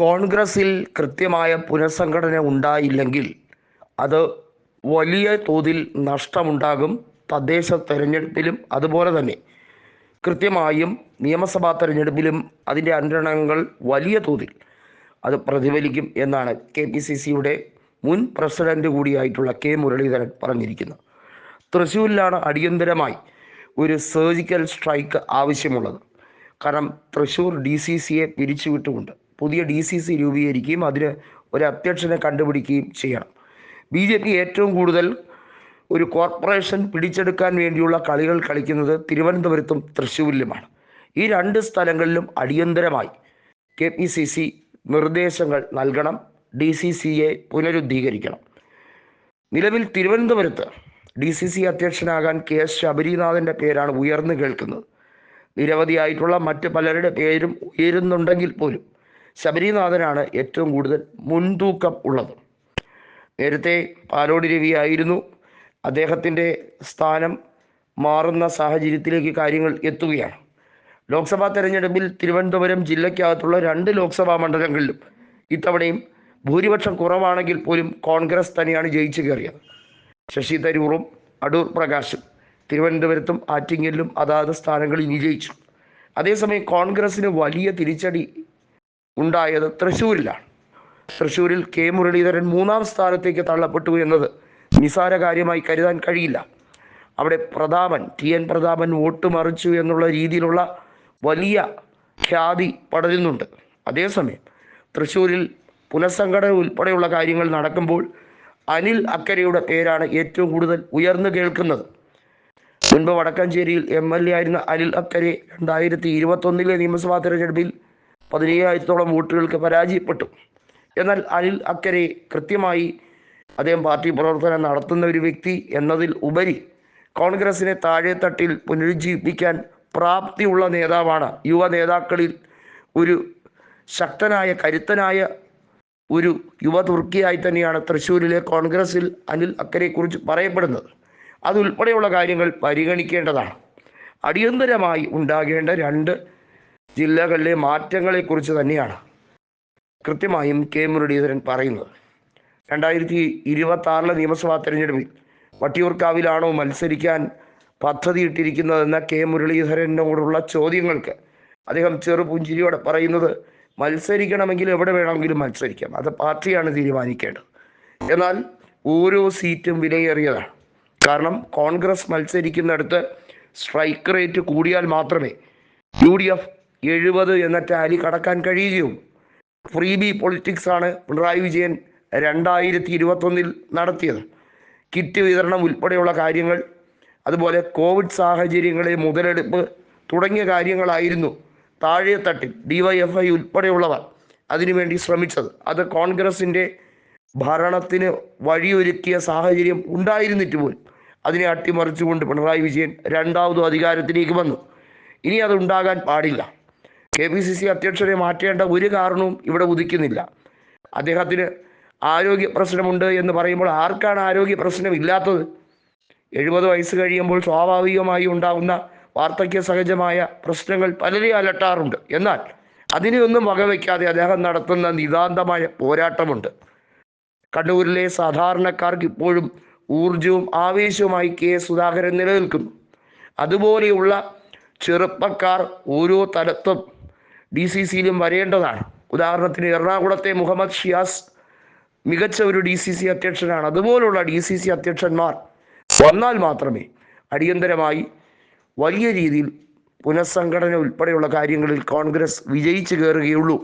കോൺഗ്രസിൽ കൃത്യമായ പുനഃസംഘടന ഉണ്ടായില്ലെങ്കിൽ അത് വലിയ തോതിൽ നഷ്ടമുണ്ടാകും തദ്ദേശ തെരഞ്ഞെടുപ്പിലും അതുപോലെ തന്നെ. കൃത്യമായും നിയമസഭാ തെരഞ്ഞെടുപ്പിലും അതിന്റെ അനുരണങ്ങൾ വലിയ തോതിൽ അത് പ്രതിഫലിക്കും എന്നാണ് കെ പി സി സിയുടെ മുൻ പ്രസിഡന്റ് കൂടിയായിട്ടുള്ള കെ മുരളീധരൻ പറഞ്ഞിരിക്കുന്നത്. തൃശ്ശൂരിലാണ് അടിയന്തരമായി ഒരു സർജിക്കൽ സ്ട്രൈക്ക് ആവശ്യമുള്ളത്. കാരണം തൃശ്ശൂർ ഡി സി സിയെ പിരിച്ചുവിട്ടുകൊണ്ട് പുതിയ ഡി സി സി രൂപീകരിക്കുകയും അതിന് ഒരു അധ്യക്ഷനെ കണ്ടുപിടിക്കുകയും ചെയ്യണം. ബി ജെ പി ഏറ്റവും കൂടുതൽ ഒരു കോർപ്പറേഷൻ പിടിച്ചെടുക്കാൻ വേണ്ടിയുള്ള കളികൾ കളിക്കുന്നത് തിരുവനന്തപുരത്തും തൃശ്ശൂരിലുമാണ്. ഈ രണ്ട് സ്ഥലങ്ങളിലും അടിയന്തരമായി കെ പി സി സി നിർദ്ദേശങ്ങൾ നൽകണം ഡി സി സിയെ പുനരുദ്ധീകരിക്കണം. നിലവിൽ തിരുവനന്തപുരത്ത് ഡി സി സി അധ്യക്ഷനാകാൻ കെ എസ് ശബരിനാഥന്റെ പേരാണ് ഉയർന്നു കേൾക്കുന്നത്. നിരവധിയായിട്ടുള്ള മറ്റ് പലരുടെ പേരും ഉയരുന്നുണ്ടെങ്കിൽ പോലും ശബരിനാഥനാണ് ഏറ്റവും കൂടുതൽ മുൻതൂക്കം ഉള്ളത്. നേരത്തെ പാലോടി രവിയായിരുന്നു അദ്ദേഹത്തിന്റെ സ്ഥാനം മാറുന്ന സാഹചര്യത്തിലേക്ക് കാര്യങ്ങൾ എത്തുകയാണ്. ലോക്സഭാ തെരഞ്ഞെടുപ്പിൽ തിരുവനന്തപുരം ജില്ലയ്ക്കകത്തുള്ള രണ്ട് ലോക്സഭാ മണ്ഡലങ്ങളിലും ഇത്തവണയും ഭൂരിപക്ഷം കുറവാണെങ്കിൽ പോലും കോൺഗ്രസ് തന്നെയാണ് ജയിച്ചു കയറിയത്. ശശി തരൂറും അടൂർ പ്രകാശും തിരുവനന്തപുരത്തും ആറ്റിങ്ങലിലും അതാത് സ്ഥാനങ്ങളിൽ വിജയിച്ചു. അതേസമയം കോൺഗ്രസിന് വലിയ തിരിച്ചടി ഉണ്ടായത് തൃശ്ശൂരിലാണ്. തൃശ്ശൂരിൽ കെ മുരളീധരൻ മൂന്നാം സ്ഥാനത്തേക്ക് തള്ളപ്പെട്ടു എന്നത് നിസാര കാര്യമായി കരുതാൻ കഴിയില്ല. അവിടെ Prathapan T N Prathapan vote മറിച്ചു എന്നുള്ള രീതിയിലുള്ള വലിയ ഖ്യാതി പടരുന്നുണ്ട് അതേസമയം തൃശ്ശൂരിൽ പുനഃസംഘടന ഉൾപ്പെടെയുള്ള കാര്യങ്ങൾ നടക്കുമ്പോൾ അനിൽ അക്കരയുടെ പേരാണ് ഏറ്റവും കൂടുതൽ ഉയർന്നു കേൾക്കുന്നത്. മുൻപ് വടക്കഞ്ചേരിയിൽ എം എൽ എ ആയിരുന്ന അനിൽ അക്കരെ രണ്ടായിരത്തി ഇരുപത്തൊന്നിലെ നിയമസഭാ തെരഞ്ഞെടുപ്പിൽ പതിനയ്യായിരത്തോളം വോട്ടുകൾക്ക് പരാജയപ്പെട്ടു. എന്നാൽ അനിൽ അക്കരെ കൃത്യമായി അദ്ദേഹം പാർട്ടി പ്രവർത്തനം നടത്തുന്ന ഒരു വ്യക്തി എന്നതിൽ ഉപരി കോൺഗ്രസിനെ താഴെത്തട്ടിൽ പുനരുജ്ജീവിപ്പിക്കാൻ പ്രാപ്തിയുള്ള നേതാവാണ് യുവ നേതാക്കളിൽ ഒരു ശക്തനായ കരുത്തനായ ഒരു യുവ തുർക്കിയായി തന്നെയാണ് തൃശ്ശൂരിലെ കോൺഗ്രസിൽ അനിൽ അക്കരെക്കുറിച്ച് പറയപ്പെടുന്നത്. അതുൾപ്പെടെയുള്ള കാര്യങ്ങൾ പരിഗണിക്കേണ്ടതാണ്. അടിയന്തരമായി ഉണ്ടാകേണ്ട രണ്ട് ജില്ലകളിലെ മാറ്റങ്ങളെക്കുറിച്ച് തന്നെയാണ് കൃത്യമായും കെ. മുരളീധരൻ പറയുന്നത്. രണ്ടായിരത്തി ഇരുപത്തി ആറിലെ നിയമസഭാ തെരഞ്ഞെടുപ്പിൽ വട്ടിയൂർക്കാവിലാണോ മത്സരിക്കാൻ പദ്ധതിയിട്ടിരിക്കുന്നതെന്ന കെ. മുരളീധരനോടുള്ള ചോദ്യങ്ങൾക്ക് അദ്ദേഹം ചെറുപുഞ്ചിരിയോടെ പറയുന്നത് മത്സരിക്കണമെങ്കിൽ എവിടെ വേണമെങ്കിലും മത്സരിക്കാം. അത് പാർട്ടിയാണ് തീരുമാനിക്കേണ്ടത്. എന്നാൽ ഓരോ സീറ്റും വിലയേറിയതാണ്. കാരണം കോൺഗ്രസ് മത്സരിക്കുന്നിടത്ത് സ്ട്രൈക്ക് റേറ്റ് കൂടിയാൽ മാത്രമേ യു ഡി എഫ് എഴുപത് എന്ന ടാലി കടക്കാൻ കഴിയുകയും ഫ്രീ ബി പൊളിറ്റിക്സ് ആണ് പിണറായി വിജയൻ രണ്ടായിരത്തി ഇരുപത്തൊന്നിൽ നടത്തിയത്. കിറ്റ് വിതരണം ഉൾപ്പെടെയുള്ള കാര്യങ്ങൾ അതുപോലെ കോവിഡ് സാഹചര്യങ്ങളെ മുതലെടുപ്പ് തുടങ്ങിയ കാര്യങ്ങളായിരുന്നു താഴെ തട്ടിൽ ഡിവൈഎഫ്ഐ ഉൾപ്പെടെയുള്ളവർ അതിനുവേണ്ടി ശ്രമിച്ചത്. അത് കോൺഗ്രസിന്റെ ഭരണത്തിന് വഴിയൊരുക്കിയ സാഹചര്യം ഉണ്ടായിരുന്നിട്ട് പോലും അതിനെ അട്ടിമറിച്ചുകൊണ്ട് പിണറായി വിജയൻ രണ്ടാമതും അധികാരത്തിലേക്ക് വന്നു. ഇനി അത് ഉണ്ടാകാൻ പാടില്ല. കെ പി സി സി അധ്യക്ഷനെ മാറ്റേണ്ട ഒരു കാരണവും ഇവിടെ ഉദിക്കുന്നില്ല. അദ്ദേഹത്തിന് ആരോഗ്യ പ്രശ്നമുണ്ട് എന്ന് പറയുമ്പോൾ ആർക്കാണ് ആരോഗ്യ പ്രശ്നം ഇല്ലാത്തത് എഴുപത് വയസ്സ് കഴിയുമ്പോൾ സ്വാഭാവികമായി ഉണ്ടാകുന്ന വാർദ്ധക്യ സഹജമായ പ്രശ്നങ്ങൾ പലരെ അലട്ടാറുണ്ട്. എന്നാൽ അതിനെയൊന്നും വകവയ്ക്കാതെ അദ്ദേഹം നടത്തുന്ന നിതാന്തമായ പോരാട്ടമുണ്ട്. കണ്ണൂരിലെ സാധാരണക്കാർക്ക് ഇപ്പോഴും ഊർജവും ആവേശവുമായി കെ സുധാകരൻ നിലനിൽക്കുന്നു. അതുപോലെയുള്ള ചെറുപ്പക്കാർ ഓരോ തലത്തും ഡി സി സിയിലും വരേണ്ടതാണ്. ഉദാഹരണത്തിന് എറണാകുളത്തെ മുഹമ്മദ് ഷിയാസ് മികച്ച ഒരു ഡി സി സി അധ്യക്ഷനാണ്. അതുപോലുള്ള ഡി സി സി അധ്യക്ഷന്മാർ വന്നാൽ മാത്രമേ അടിയന്തരമായി വലിയ രീതിയിൽ പുനഃസംഘടന ഉൾപ്പെടെയുള്ള കാര്യങ്ങളിൽ കോൺഗ്രസ് വിജയിച്ചു കയറുകയുള്ളൂ